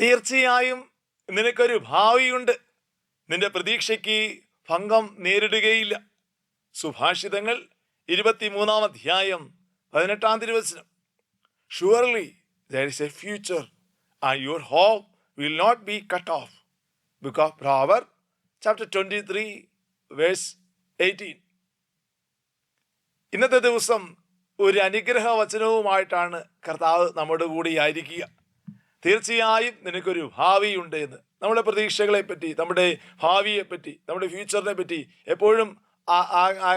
തീർച്ചയായും നിനക്കൊരു ഭാവിയുണ്ട്. നിന്റെ പ്രതീക്ഷയ്ക്ക് ഭംഗം നേരിടുകയില്ല. സുഭാഷിതങ്ങൾ ഇരുപത്തിമൂന്നാം അധ്യായം പതിനെട്ടാം തിരുവചനം. Surely there is a future and your hope will not be cut off book of Proverbs chapter twenty three verse eighteen ഇന്നത്തെ ദിവസം ഒരു അനുഗ്രഹ വചനവുമായിട്ടാണ് കർത്താവ് നമ്മുടെ കൂടെ ആയിരിക്കുക. തീർച്ചയായും നിനക്കൊരു ഭാവിയുണ്ട് എന്ന് നമ്മുടെ പ്രതീക്ഷകളെ പറ്റി നമ്മുടെ ഭാവിയെ പറ്റി നമ്മുടെ ഫ്യൂച്ചറിനെ പറ്റി എപ്പോഴും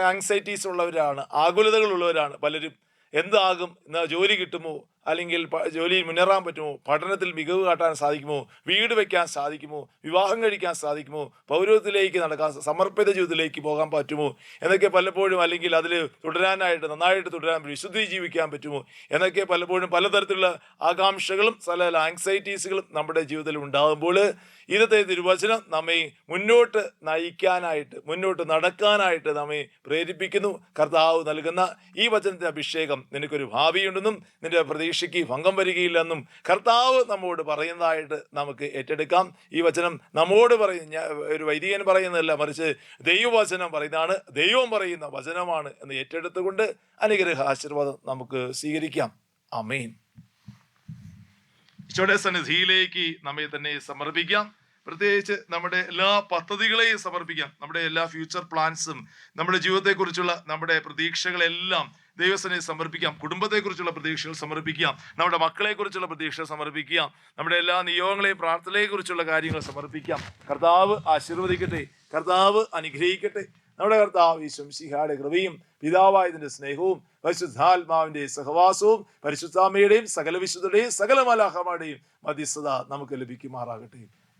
ആങ്സൈറ്റീസ് ഉള്ളവരാണ് ആകുലതകളുള്ളവരാണ് പലരും. എന്താകും? എന്നാ ജോലി കിട്ടുമോ? അല്ലെങ്കിൽ ജോലിയിൽ മുന്നേറാൻ പറ്റുമോ? പഠനത്തിൽ മികവ് കാട്ടാൻ സാധിക്കുമോ? വീട് വയ്ക്കാൻ സാധിക്കുമോ? വിവാഹം കഴിക്കാൻ സാധിക്കുമോ? പൗരത്വത്തിലേക്ക് നടക്കാൻ സമർപ്പിത ജീവിതത്തിലേക്ക് പോകാൻ പറ്റുമോ? എന്നൊക്കെ പലപ്പോഴും അല്ലെങ്കിൽ അതിൽ തുടരാനായിട്ട് നന്നായിട്ട് തുടരാൻ വിശുദ്ധി ജീവിക്കാൻ പറ്റുമോ? എന്നൊക്കെ പലപ്പോഴും പലതരത്തിലുള്ള ആകാംക്ഷകളും പല ആങ്സൈറ്റീസുകളും നമ്മുടെ ജീവിതത്തിൽ ഉണ്ടാകുമ്പോൾ ഇന്നത്തെ തിരുവചനം നമ്മെ മുന്നോട്ട് നയിക്കാനായിട്ട് മുന്നോട്ട് നടക്കാനായിട്ട് നമ്മെ പ്രേരിപ്പിക്കുന്നു. കർത്താവ് നൽകുന്ന ഈ വചനത്തിന്റെ അഭിഷേകം നിനക്കൊരു ഭാവിയുണ്ടെന്നും നിന്റെ പ്രതീക്ഷയ്ക്ക് ഭംഗം വരികയില്ലെന്നും കർത്താവ് നമ്മോട് പറയുന്നതായിട്ട് നമുക്ക് ഏറ്റെടുക്കാം. ഈ വചനം നമ്മോട് പറയുന്ന ഒരു വൈദികൻ പറയുന്നതല്ല മറിച്ച് ദൈവവചനം പറയുന്നതാണ് ദൈവം പറയുന്ന വചനമാണ് എന്ന് ഏറ്റെടുത്തുകൊണ്ട് അനുഗ്രഹ ആശീർവാദം നമുക്ക് സ്വീകരിക്കാം. അമീൻ ഈശോയുടെ സന്നിധിയിലേക്ക് നമ്മെ തന്നെ സമർപ്പിക്കാം. പ്രത്യേകിച്ച് നമ്മുടെ എല്ലാ പദ്ധതികളെയും സമർപ്പിക്കാം. നമ്മുടെ എല്ലാ ഫ്യൂച്ചർ പ്ലാൻസും നമ്മുടെ ജീവിതത്തെക്കുറിച്ചുള്ള നമ്മുടെ പ്രതീക്ഷകളെല്ലാം ദൈവസനെ സമർപ്പിക്കാം. കുടുംബത്തെക്കുറിച്ചുള്ള പ്രതീക്ഷകൾ സമർപ്പിക്കാം. നമ്മുടെ മക്കളെക്കുറിച്ചുള്ള പ്രതീക്ഷകൾ സമർപ്പിക്കാം. നമ്മുടെ എല്ലാ നിയോഗങ്ങളെയും പ്രാർത്ഥനയെക്കുറിച്ചുള്ള കാര്യങ്ങൾ സമർപ്പിക്കാം. കർത്താവ് ആശീർവദിക്കട്ടെ. കർത്താവ് അനുഗ്രഹിക്കട്ടെ. നമ്മുടെ കർത്താവ് ഈശ്വംസിഹായുടെ കൃപയും പിതാവായതിന്റെ സ്നേഹവും പരിശുദ്ധാത്മാവിന്റെ സഹവാസവും പരിശുദ്ധാമയുടെയും സകല വിശുദ്ധയുടെയും സകല മലാഹമാരുടെയും മധ്യസ്ഥത നമുക്ക് ലഭിക്കുമാറാകട്ടെ.